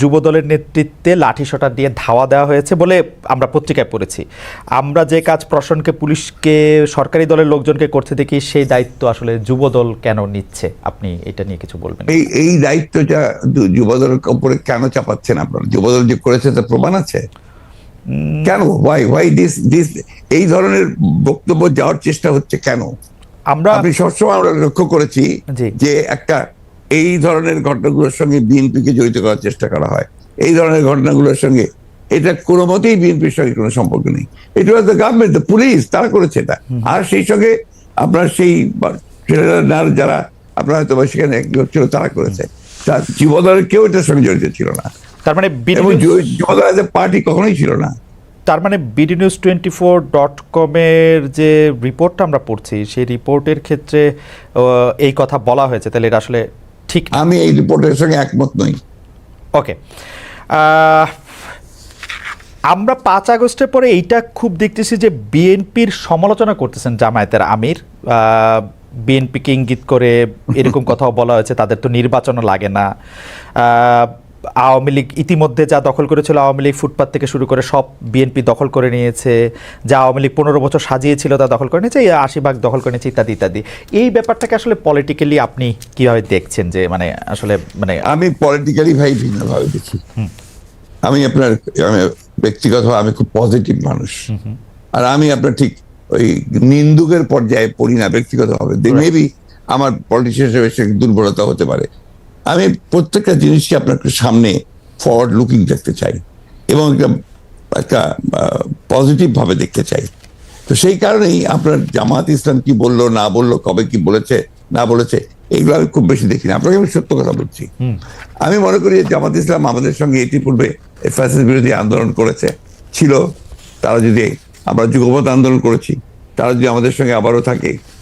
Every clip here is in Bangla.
যুবদলের নেতৃত্বে লাঠিসোঁটা দিয়ে ধাওয়া দেওয়া হয়েছে বলে আমরা পত্রিকায় পড়েছি। আমরা যে কাজ প্রশাসনকে পুলিশকে সরকারি দলের লোকজনকে করতে দেখি সেই দায়িত্ব আসলে যুবদল কেন নিচ্ছে? আপনি এটা নিয়ে কিছু বলবেন? এই এই দায়িত্বটা যুবদলের উপরে কেন চাপাচ্ছেন আপনারা? যুবদল যে করেছে তার প্রমাণ আছে? কেন? ওয়াই ওয়াই দিস দিস এই ধরনের বক্তব্য যাওয়ার চেষ্টা হচ্ছে কেন? আমরা আপনি সবসময় আমরা লক্ষ্য করেছি। যে একটা এই ধরনের ঘটনাগুলোর সঙ্গে বিএনপিকে জড়িত করার চেষ্টা করা হয়। এই ধরনের ঘটনাগুলোর সঙ্গে এটা কোনো মতেই বিএনপির সঙ্গে কোনো সম্পর্ক নেই। এটা was the government the police তারা করেছে এটা। আর সেই সঙ্গে আপনার সেই যারা আপনার হয়তো সেখানে ছিল তারা করেছে। তার যুবদলের কেউ এটার সঙ্গে জড়িত ছিল না। তার মানে বিডি এবং নিউজ- যু- যুবদল এজ পার্টি কখনোই ছিল না। তার মানে BD news twenty four dot কমের যে রিপোর্টটা আমরা পড়ছি সেই রিপোর্টের ক্ষেত্রে এই কথা বলা হয়েছে। তাহলে এটা আসলে ঠিক আমি এই রিপোর্টের সঙ্গে একমত নই। ওকে। আমরা পাঁচ আগস্টের পরে এইটা খুব দেখতেছি যে বিএনপির সমালোচনা করতেছেন জামায়াতের আমির। বিএনপিকে ইঙ্গিত করে এরকম কথাও বলা হয়েছে তাদের তো নির্বাচনও লাগে না। আওয়ামী লীগ ইতিমধ্যে যা দখল করেছিল আওয়ামী লীগ ফুটপাত থেকে শুরু করে সব বিএনপি দখল করে নিয়েছে যা আওয়ামী লীগ পনেরো বছর সাজিয়েছিল তা দখল করে নিয়েছে আশি ভাগ দখল করে নিয়েছে ইত্যাদি ইত্যাদি। এই ব্যাপারটাকে আসলে পলিটিক্যালি আপনি কীভাবে দেখছেন যে মানে আসলে মানে আমি পলিটিক্যালি ভাই ভিন্নভাবে দেখি। আমি আপনার আমি ব্যক্তিগত আমি খুব পজিটিভ মানুষ। আর আমি আপনার ঠিক ওই নিন্দুকের পর্যায়ে পড়ি না ব্যক্তিগতভাবে। মেবি আমার পলিটিশিয়ান হিসেবে সে দুর্বলতা হতে পারে। আমি প্রত্যেকটা জিনিসকে আপনার সামনে ফরওয়ার্ড লুকিং দেখতে চাই এবং একটা একটা পজিটিভ ভাবে দেখতে চাই। তো সেই কারণেই আপনার জামাত ইসলাম কি বলল না বলল কবে কি বলেছে না বলেছে এগুলো আমি খুব বেশি দেখি না। আপনাকে আমি সত্য কথা বলছি। আমি মনে করি যে জামাত ইসলাম আমাদের সঙ্গে ইতিপূর্বে ফ্যাসিস বিরোধী আন্দোলন করেছে ছিল। তারা যদি আমরা যুগপথ আন্দোলন করেছি তারা যদি আমাদের সঙ্গে আবারও থাকে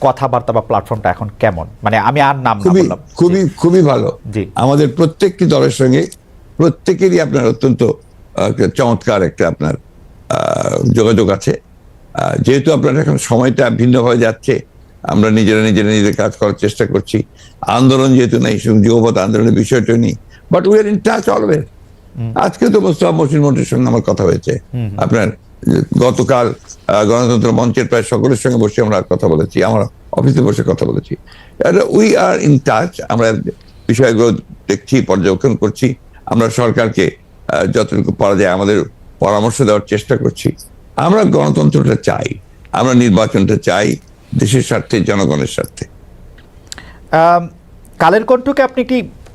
কথাবার্তা বা প্ল্যাটফর্মটা এখন কেমন? মানে আমি আর নাম খুবই খুবই খুবই ভালো। জি। আমাদের প্রত্যেকটি দলের সঙ্গে প্রত্যেকেরই আপনার অত্যন্ত চমৎকার একটা আপনার যোগাযোগ আছে। যেহেতু আপনার এখন সময়টা ভিন্ন হয়ে যাচ্ছে আমরা নিজেরা নিজেরা নিজেদের কাজ করার চেষ্টা করছি। আন্দোলন যেহেতু নেই যুগপথ আন্দোলনের বিষয়টা নেই but we are in touch always আজকে তো মোস্তফা মসিন মন্ত্রীর সঙ্গে আমার কথা হয়েছে। আপনার গতকাল গণতন্ত্র মঞ্চের প্রায় সকলের সঙ্গে বসে আমরা কথা বলেছি, আমরা অফিসে বসে কথা বলেছি। উই আর ইন টাচ আমরা বিষয়গুলো দেখছি, পর্যবেক্ষণ করছি, আমরা সরকারকে যতটুকু পারা যায় আমাদের পরামর্শ দেওয়ার চেষ্টা করছি। আমরা গণতন্ত্রটা চাই, আমরা নির্বাচনটা চাই, দেশের স্বার্থে, জনগণের স্বার্থে। কালের কণ্ঠকে আপনি একটি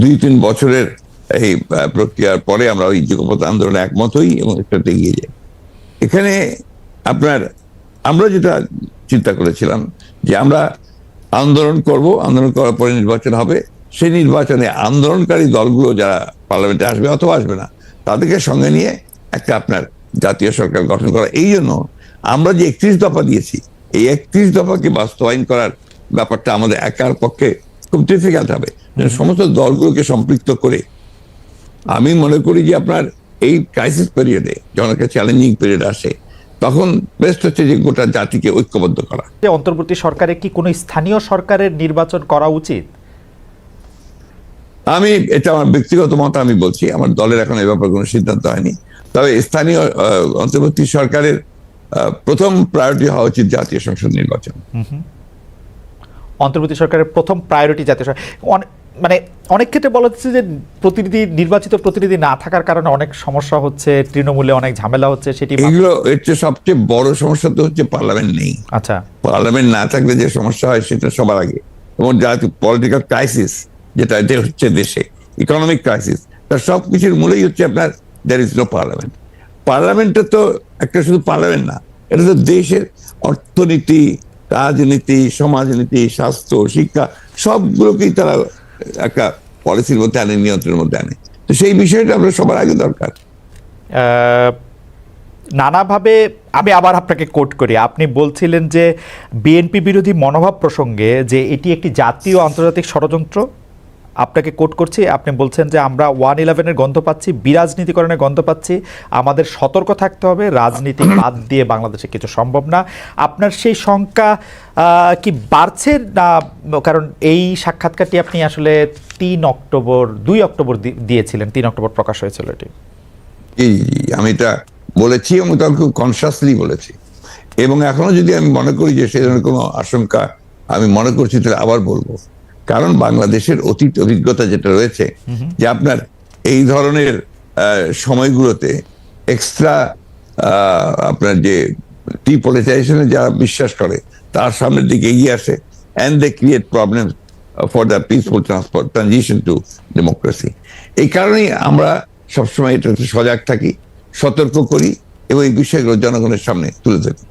দুই তিন বছরের এই প্রক্রিয়ার পরে আমরা ওই যুগপথ আন্দোলনে একমত হই এবং একটাতে এগিয়ে যাই। এখানে আপনার, আমরা যেটা চিন্তা করেছিলাম যে আমরা আন্দোলন করব, আন্দোলন করার পরে নির্বাচন হবে। সেই নির্বাচনে আন্দোলনকারী দলগুলো যারা পার্লামেন্টে আসবে অথবা আসবে না, তাদেরকে সঙ্গে নিয়ে একটা আপনার জাতীয় সরকার গঠন করা। এই জন্য আমরা যে একত্রিশ দফা দিয়েছি, এই একত্রিশ দফাকে বাস্তবায়ন করার ব্যাপারটা আমাদের একার পক্ষে খুব ডিফিকাল্ট হবে। সমস্ত দলগুলোকে সম্পৃক্ত করে। আমি মনে করি যে আপনার এই ক্রাইসিস পিরিয়ডে যখন একটা চ্যালেঞ্জিং পিরিয়ড আসে তখন বেস্ট হচ্ছে যে গোটা জাতিকে ঐক্যবদ্ধ করা। যে অন্তর্বর্তী সরকারে কি কোনো স্থানীয় সরকারের নির্বাচন করা উচিত? আমি এটা আমার ব্যক্তিগত মত আমি বলছি আমার দলের এখন এ ব্যাপারে কোনো সিদ্ধান্ত হয়নি। তবে স্থানীয় অন্তর্বর্তী সরকারের প্রথম প্রায়োরিটি হওয়া উচিত জাতীয় সংসদ নির্বাচন। অন্তর্বর্তী সরকারের প্রথম প্রায়োরিটি জাতীয় মানে অনেক ক্ষেত্রে বলা হচ্ছে যে প্রতিনিধি নির্বাচিত প্রতিনিধি না থাকার কারণে অনেক সমস্যা হচ্ছে তৃণমূলে অনেক ঝামেলা হচ্ছে সেটি এগুলো চেয়ে সবচেয়ে বড় সমস্যা তো হচ্ছে পার্লামেন্ট নেই। আচ্ছা। পার্লামেন্ট না থাকলে যে সমস্যা হয় সেটা সবার আগে। এবং জাতীয় পলিটিক্যাল ক্রাইসিস যেটা যে হচ্ছে দেশে ইকোনমিক ক্রাইসিস তার সব কিছুর মূলেই হচ্ছে আপনার দ্যার ইজ নো পার্লামেন্ট পার্লামেন্টটা তো একটা শুধু পার্লামেন্ট না এটা তো দেশের অর্থনীতি রাজনীতি, সমাজনীতি, স্বাস্থ্য, শিক্ষা, সবগুলোকেই তারা একটা পলিসির মধ্যে আনে, নিয়ন্ত্রণের মধ্যে আনে। তো সেই বিষয়টা আমরা সবার আগে দরকার। নানাভাবে আমি আবার আপনাকে কোট করি। আপনি বলছিলেন যে বিএনপি বিরোধী মনোভাব প্রসঙ্গে যে এটি একটি জাতীয় আন্তর্জাতিক ষড়যন্ত্র। আপনাকে কোট করছি আপনি বলছেন যে আমরা ওয়ান ইলেভেনের গন্ধ পাচ্ছি বিরাজনীতিকরণের গন্ধ পাচ্ছি আমাদের সতর্ক থাকতে হবে রাজনীতি বাদ দিয়ে বাংলাদেশে কিছু সম্ভব না। আপনার সেই শঙ্কা কি বাড়ছে না কারণ এই সাক্ষাৎকারটি আপনি আসলে তিন অক্টোবর দুই অক্টোবর দিয়েছিলেন তিন অক্টোবর প্রকাশ হয়েছিল এটি। আমি এটা বলেছি এবং তখন খুব কনসিয়াসলি বলেছি। এবং এখনও যদি আমি মনে করি যে সেই ধরনের কোনো আশঙ্কা আমি মনে করছি তাহলে আবার বলব। কারণ বাংলাদেশের অতীত অভিজ্ঞতা যেটা রয়েছে, যে আপনার এই ধরনের সময়গুলোতে এক্সট্রা আপনার যে ডিপলিটাইজেশনে যারা বিশ্বাস করে, তার সামনের দিকে এগিয়ে আসে and they create problem for the peaceful transport transition to democracy এই কারণেই আমরা সবসময় এটাতে সজাগ থাকি, সতর্ক করি, এবং এই বিষয়গুলো জনগণের সামনে তুলে ধরি।